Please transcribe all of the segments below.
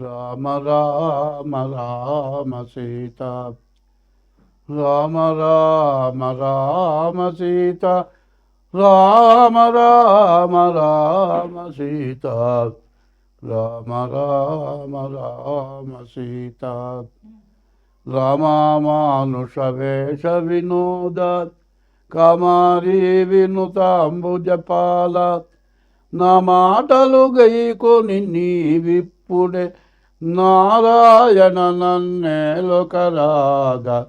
రామ రామ రామ సీత. రామ రామ రామ సీత. రామ రామ రామ సీత. రామ రామ రామ సీత. రామానుష వేష వినోద. కమారి వినుతాంబుజపాల నా మాటలు గైకొని నీవిప్పుడే నారాయణ నన్నేలొకరాగ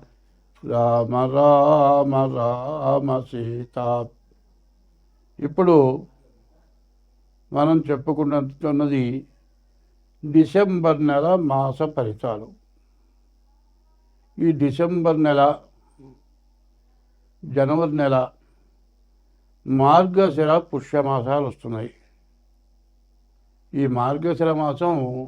రామ రామ రామ సీత. ఇప్పుడు మనం చెప్పుకుంటున్నది డిసెంబర్ నెల మాస ఫలితాలు. ఈ డిసెంబర్ నెల జనవరి నెల మార్గశిర పుష్యమాసాలు వస్తున్నాయి. ఈ మార్గశిర మాసం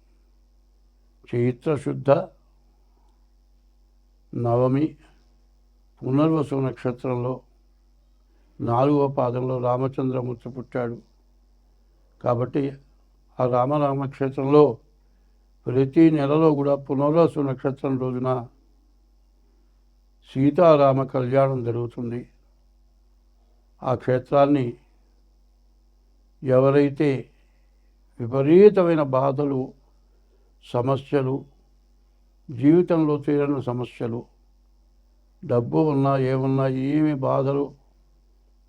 చైత్రశుద్ధ నవమి పునర్వసు నక్షత్రంలో నాలుగవ పాదంలో రామచంద్రమూర్తి పుట్టాడు. కాబట్టి ఆ రామరామక్షేత్రంలో ప్రతి నెలలో కూడా పునర్వసు నక్షత్రం రోజున సీతారామ కళ్యాణం జరుగుతుంది. ఆ క్షేత్రాన్ని ఎవరైతే విపరీతమైన బాధలు సమస్యలు జీవితంలో తీరని సమస్యలు డబ్బు ఉన్నా ఏమున్నా ఏమి బాధలు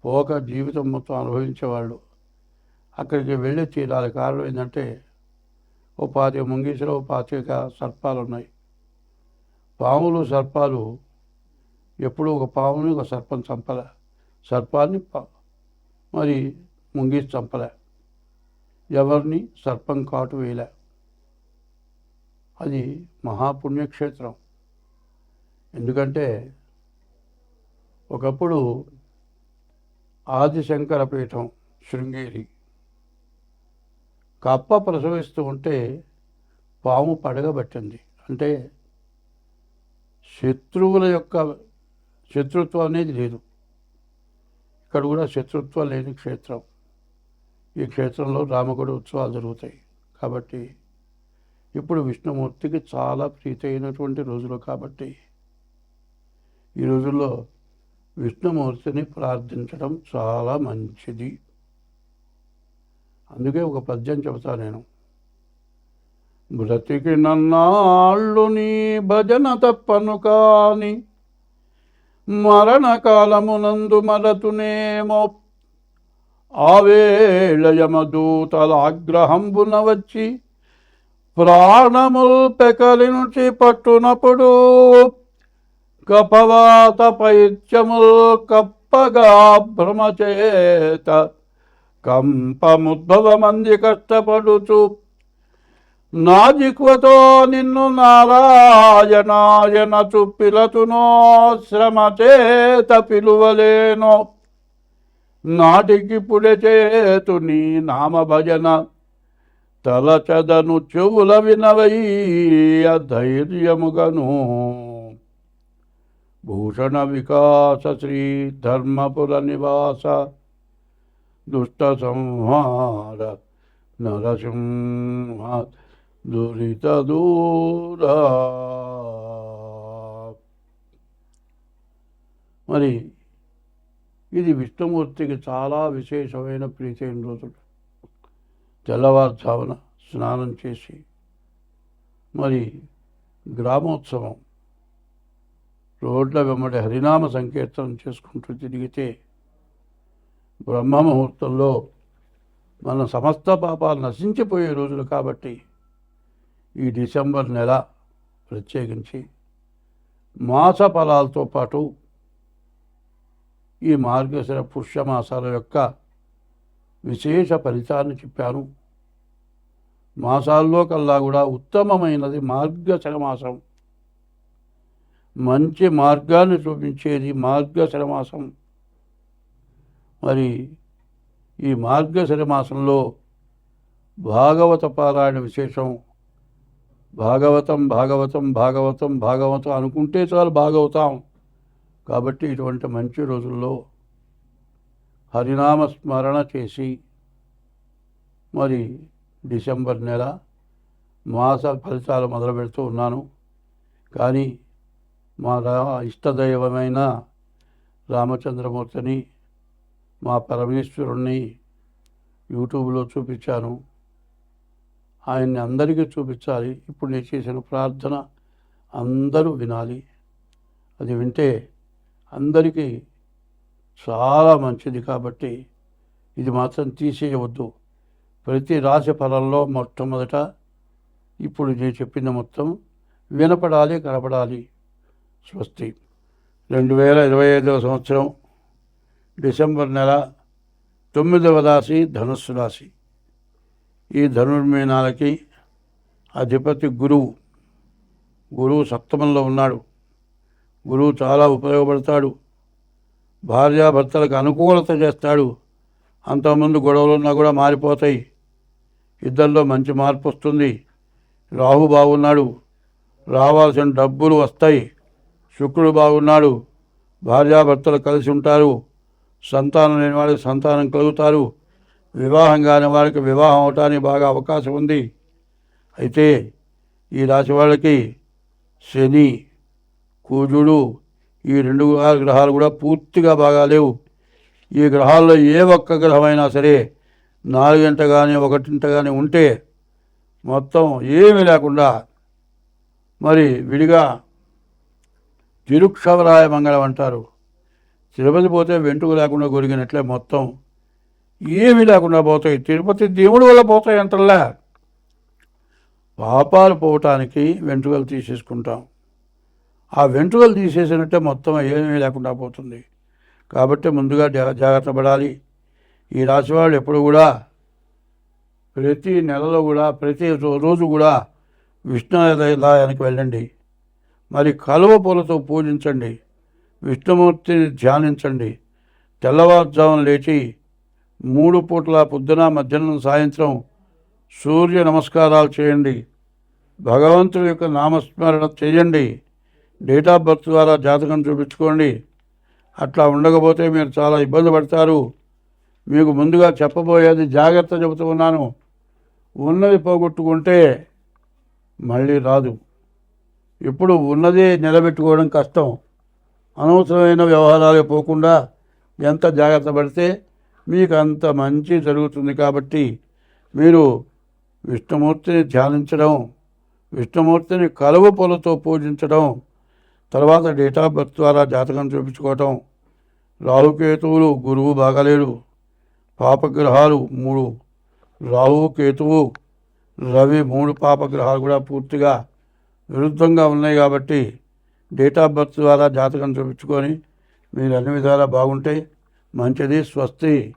పోక జీవితం మొత్తం అనుభవించేవాళ్ళు. అక్కడికి వెళ్ళి తీరాలి. కారణం ఏంటంటే ఓ పాతి ముంగీసులో ఓ పాతిక సర్పాలు ఉన్నాయి పాములు సర్పాలు ఎప్పుడూ ఒక పాముని ఒక సర్పం చంపలే. సర్పాన్ని పా మరి ముంగీసి చంపలే. ఎవరిని? సర్పం కాటు వేయలే. అది మహాపుణ్యక్షేత్రం. ఎందుకంటే ఒకప్పుడు ఆదిశంకర పీఠం శృంగేరి. కప్ప ప్రసవిస్తూ ఉంటే పాము పడగబట్టింది అంటే శత్రువుల యొక్క శత్రుత్వం అనేది లేదు. ఇక్కడ కూడా శత్రుత్వం లేని క్షేత్రం. ఈ క్షేత్రంలో రామగుడి ఉత్సవాలు జరుగుతాయి. కాబట్టి ఇప్పుడు విష్ణుమూర్తికి చాలా ప్రీతి అయినటువంటి రోజులు కాబట్టి ఈ రోజుల్లో విష్ణుమూర్తిని ప్రార్థించడం చాలా మంచిది. అందుకే ఒక పద్యం చెబుతా నేను. బ్రతికి నన్నాళ్ళు నీ భజన తప్పను కాని మరణకాలమునందు మరతునేమో ఆవేళ ఆగ్రహంబున వచ్చి ప్రాణముల్ పెకలినుచి పట్టునప్పుడు కపవాత పైత్యముల్ కప్పగా భ్రమచేత కంపముద్భవమంది కష్టపడుచు. నా జిక్వతో నిన్ను నారాయణాయన చుప్పిలతునో శ్రమ చేత పిలువలేనో. నాటికి చేతు నీ నామ భజన తలచదను చెవుల వినవయ్య ధైర్యముగను భూషణ వికాస శ్రీ ధర్మపుర నివాస దుష్ట సంహార నరసింహ దురిత దూర. మరి ఇది విష్ణుమూర్తికి చాలా విశేషమైన ప్రీతి అయిన రోజులు? తెల్లవారుజామున స్నానం చేసి మరి గ్రామోత్సవం రోడ్ల వెంబడి హరినామ సంకీర్తనం చేసుకుంటూ తిరిగితే బ్రహ్మ ముహూర్తంలో మన సమస్త పాపాలు నశించిపోయే రోజులు కాబట్టి ఈ డిసెంబర్ నెల ప్రత్యేకించి మాస ఫలాలతో పాటు ఈ మార్గశిర పుష్యమాసాల యొక్క విశేష ఫలితాన్ని చెప్పాను. మాసాల్లో కల్లా కూడా ఉత్తమమైనది మార్గశిర మాసం మంచి మార్గాన్ని చూపించేది మార్గశిర మాసం మరి ఈ మార్గశిర మాసంలో భాగవత పారాయణ విశేషం. భాగవతం భాగవతం భాగవతం భాగవతం అనుకుంటే చాలు భాగవతాం. కాబట్టి ఇటువంటి మంచి రోజుల్లో హరినామ స్మరణ చేసి మరి డిసెంబర్ నెల మాస ఫలితాలు మొదలు పెడుతూ ఉన్నాను. కానీ మా రా ఇష్టదైవమైన రామచంద్రమూర్తిని మా పరమేశ్వరుణ్ణి యూట్యూబ్లో చూపించాను. ఆయన్ని అందరికీ చూపించాలి. ఇప్పుడు నేను చేసిన ప్రార్థన అందరూ వినాలి. అది వింటే అందరికీ చాలా మంచిది కాబట్టి ఇది మాత్రం తీసేయవద్దు. ప్రతి రాశి ఫలంలో మొట్టమొదట ఇప్పుడు నేను చెప్పిన మొత్తం వినపడాలి కనపడాలి. స్వస్తి. రెండు వేల ఇరవై ఐదవ సంవత్సరం డిసెంబర్ నెల తొమ్మిదవ రాశి ధనుస్సు రాశి. ఈ ధనుర్మీనాలకి అధిపతి గురువు గురువు సప్తమంలో ఉన్నాడు. గురువు చాలా ఉపయోగపడతాడు. భార్యాభర్తలకు అనుకూలత చేస్తాడు. అంతకుముందు గొడవలు ఉన్నా కూడా మారిపోతాయి. ఇద్దరిలో మంచి మార్పు వస్తుంది రాహు బాగున్నాడు. రావాల్సిన డబ్బులు వస్తాయి. శుక్రుడు బాగున్నాడు. భార్యాభర్తలు కలిసి ఉంటారు. సంతానం లేని వాళ్ళకి సంతానం కలుగుతారు. వివాహం కాని వారికి వివాహం అవటానికి బాగా అవకాశం ఉంది. అయితే ఈ రాశి వాళ్ళకి శని కూజుడు ఈ రెండు గ్రహాలు కూడా పూర్తిగా బాగా లేవు. ఈ గ్రహాల్లో ఏ ఒక్క గ్రహమైనా సరే నాలుగింట కానీ ఒకటింట కానీ ఉంటే మొత్తం ఏమీ లేకుండా మరి విడిగా తిరుక్షవరాయ మంగళం అంటారు. తిరుపతి పోతే వెంట్రుక లేకుండా గొరిగినట్లే మొత్తం. ఏమీ లేకుండా పోతాయి. తిరుపతి దేవుడి వల్ల పోతాయి అంతల్లా పాపాలు పోవటానికి వెంట్రుకలు తీసేసుకుంటాం. ఆ వెంట్రుకలు తీసేసినట్టే మొత్తం ఏమీ లేకుండా పోతుంది. కాబట్టి ముందుగా జాగ్రత్త పడాలి. ఈ రాశి వాళ్ళు ఎప్పుడు కూడా ప్రతి నెలలో కూడా ప్రతి రోజు కూడా విష్ణుదాయానికి వెళ్ళండి. మరి కలువ పూలతో పూజించండి. విష్ణుమూర్తిని ధ్యానించండి. తెల్లవారుజామున లేచి మూడు పూట్ల పొద్దున మధ్యాహ్నం సాయంత్రం సూర్య నమస్కారాలు చేయండి. భగవంతుడి యొక్క నామస్మరణ చేయండి. డేట్ ఆఫ్ బర్త్ ద్వారా జాతకం చూపించుకోండి. అట్లా ఉండకపోతే మీరు చాలా ఇబ్బంది పడతారు. మీకు ముందుగా చెప్పబోయేది జాగ్రత్త చెబుతూ ఉన్నాను. ఉన్నది పోగొట్టుకుంటే మళ్ళీ రాదు. ఇప్పుడు ఉన్నదే నిలబెట్టుకోవడం కష్టం. అనవసరమైన వ్యవహారాలు పోకుండా ఎంత జాగ్రత్త పడితే మీకు అంత మంచి జరుగుతుంది కాబట్టి మీరు విష్ణుమూర్తిని ధ్యానించడం విష్ణుమూర్తిని కలువ పూలతో పూజించడం తర్వాత డేట్ ఆఫ్ బర్త్ ద్వారా జాతకం చూపించుకోవటం. రాహుకేతువులు గురువు బాగలేడు. పాపగ్రహాలు మూడు. రాహు కేతువు రవి మూడు పాపగ్రహాలు కూడా పూర్తిగా విరుద్ధంగా ఉన్నాయి కాబట్టి డేట్ ఆఫ్ బర్త్ ద్వారా జాతకం చూపించుకొని మీరు అన్ని విధాలా బాగుంటే మంచిది స్వస్తి.